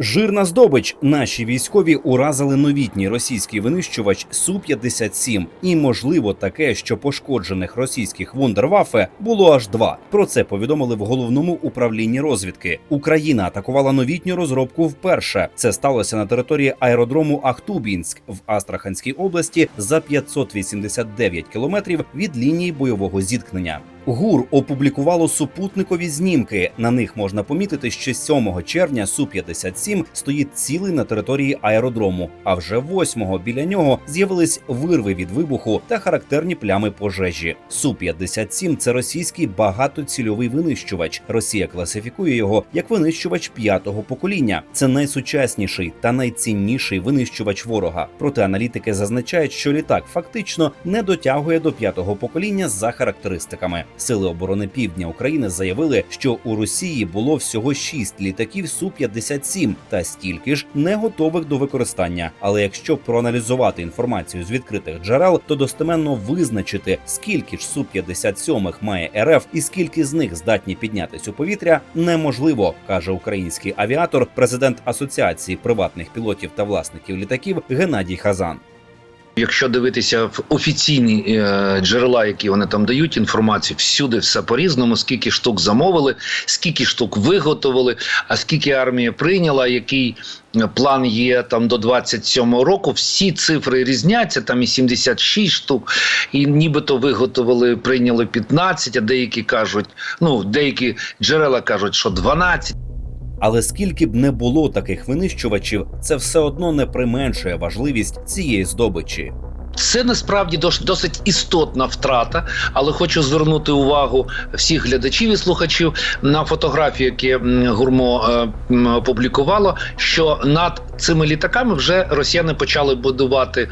Жирна здобич. Наші військові уразили новітній російський винищувач су 57 І можливо таке, що пошкоджених російських вундервафе було аж два. Про це повідомили в головному управлінні розвідки. Україна атакувала новітню розробку вперше. Це сталося на території аеродрому Ахтубінськ в Астраханській області за 589 кілометрів від лінії бойового зіткнення. ГУР опублікувало супутникові знімки. На них можна помітити, що 7 червня су 57 стоїть цілий на території аеродрому. А вже 8-го біля нього з'явились вирви від вибуху та характерні плями пожежі. Су 57 це російський багатоцільовий винищувач. Росія класифікує його як винищувач п'ятого покоління. Це найсучасніший та найцінніший винищувач ворога. Проте аналітики зазначають, що літак фактично не дотягує до п'ятого покоління за характеристиками. Сили оборони Півдня України заявили, що у Росії було всього шість літаків су 57 та стільки ж не готових до використання. Але якщо проаналізувати інформацію з відкритих джерел, то достеменно визначити, скільки ж су 57 має РФ і скільки з них здатні піднятись у повітря, неможливо, каже український авіатор, президент Асоціації приватних пілотів та власників літаків Геннадій Хазан. Якщо дивитися в офіційні е, джерела, які вони там дають інформацію, всюди все по-різному, скільки штук замовили, скільки штук виготовили, а скільки армія прийняла, який е, план є там до 27-го року. Всі цифри різняться, там і 76 штук, і нібито виготовили, прийняли 15, а деякі кажуть, ну деякі джерела кажуть, що 12. Але скільки б не було таких винищувачів, це все одно не применшує важливість цієї здобичі. Це насправді досить істотна втрата, але хочу звернути увагу всіх глядачів і слухачів на фотографію, які гурмо е, опублікувало, що над цими літаками вже росіяни почали будувати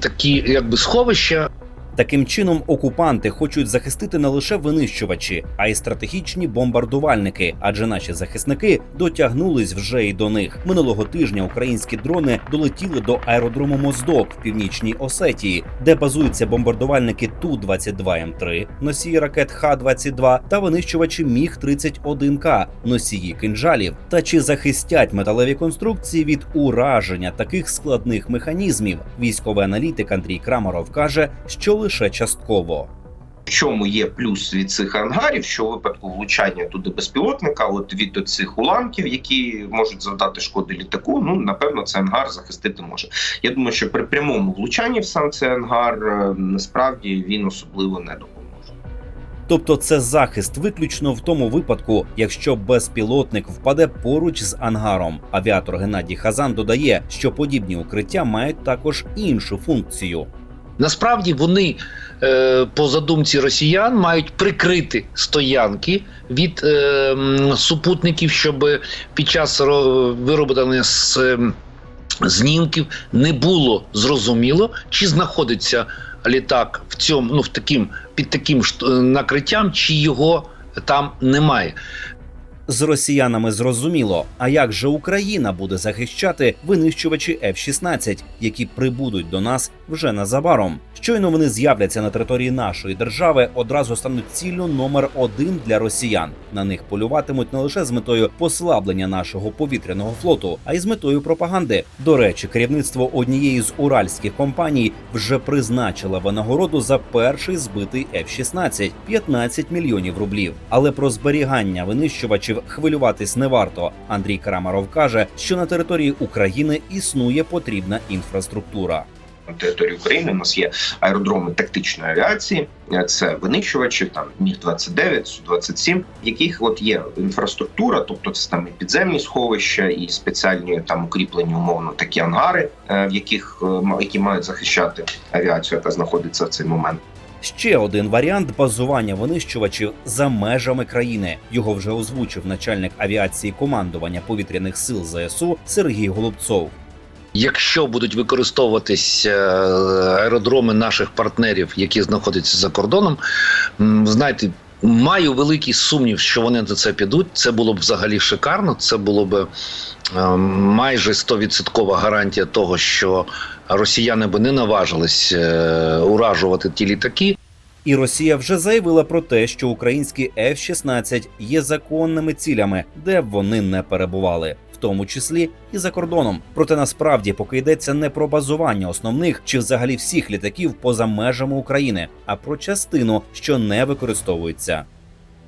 такі якби сховища. Таким чином, окупанти хочуть захистити не лише винищувачі, а й стратегічні бомбардувальники, адже наші захисники дотягнулись вже й до них. Минулого тижня українські дрони долетіли до аеродрому Моздок в північній Осетії, де базуються бомбардувальники ту 22 м 3 носії ракет Х-22 та винищувачі Міг 31 к носії кинжалів. Та чи захистять металеві конструкції від ураження таких складних механізмів? Військовий аналітик Андрій Крамаров каже, що лише частково. В чому є плюс від цих ангарів, що у випадку влучання туди безпілотника, от від цих уламків, які можуть завдати шкоди літаку, ну напевно, цей ангар захистити може. Я думаю, що при прямому влучанні в сам цей ангар е, насправді він особливо не допоможе. Тобто це захист виключно в тому випадку, якщо безпілотник впаде поруч з ангаром. Авіатор Геннадій Хазан додає, що подібні укриття мають також іншу функцію. Насправді вони е, по задумці росіян мають прикрити стоянки від е, супутників, щоб під час ро- вироблення з ем, знімків не було зрозуміло, чи знаходиться літак в цьому, ну в таким під таким накриттям, чи його там немає. З росіянами зрозуміло. А як же Україна буде захищати винищувачі F-16, які прибудуть до нас вже незабаром? Щойно вони з'являться на території нашої держави, одразу стануть ціллю номер один для росіян. На них полюватимуть не лише з метою послаблення нашого повітряного флоту, а й з метою пропаганди. До речі, керівництво однієї з уральських компаній вже призначило винагороду за перший збитий F-16 – 15 мільйонів рублів. Але про зберігання винищувачів хвилюватись не варто. Андрій Крамаров каже, що на території України існує потрібна інфраструктура. На території України у нас є аеродроми тактичної авіації, це винищувачі, там міг 29 су 27 в яких от є інфраструктура, тобто це там і підземні сховища, і спеціальні там укріплені умовно такі ангари, е, в яких е, які мають захищати авіацію, яка знаходиться в цей момент. Ще один варіант базування винищувачів за межами країни. Його вже озвучив начальник авіації командування повітряних сил ЗСУ Сергій Голубцов. Якщо будуть використовуватись е, аеродроми наших партнерів, які знаходяться за кордоном, знаєте, маю великий сумнів, що вони на це підуть. Це було б взагалі шикарно. Це було б е, майже 100% гарантія того, що росіяни би не наважились е, уражувати ті літаки. І Росія вже заявила про те, що українські F-16 є законними цілями, де б вони не перебували. В тому числі і за кордоном. Проте насправді поки йдеться не про базування основних чи взагалі всіх літаків поза межами України, а про частину, що не використовується.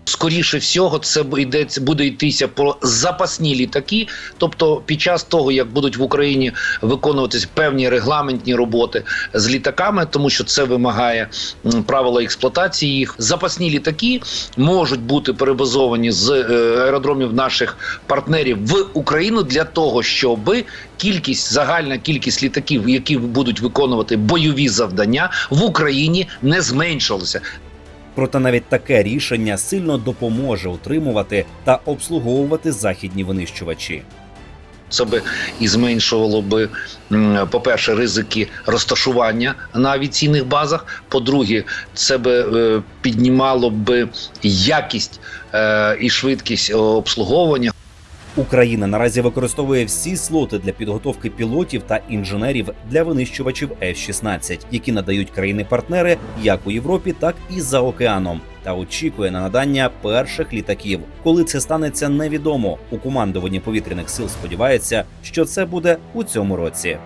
Скоріше всього, це йдеться буде йтися про запасні літаки. Тобто, під час того, як будуть в Україні виконуватись певні регламентні роботи з літаками, тому що це вимагає правила експлуатації їх. Запасні літаки можуть бути перебазовані з е, аеродромів наших партнерів в Україну для того, щоб кількість загальна кількість літаків, які будуть виконувати бойові завдання в Україні, не зменшилася. Проте навіть таке рішення сильно допоможе утримувати та обслуговувати західні винищувачі. Це би і зменшувало би, по-перше, ризики розташування на авіаційних базах. По-друге, це би е, піднімало би якість е, і швидкість обслуговування. Україна наразі використовує всі слоти для підготовки пілотів та інженерів для винищувачів F-16, які надають країни-партнери як у Європі, так і за океаном. Та очікує на надання перших літаків. Коли це станеться, невідомо. У командуванні повітряних сил сподівається, що це буде у цьому році.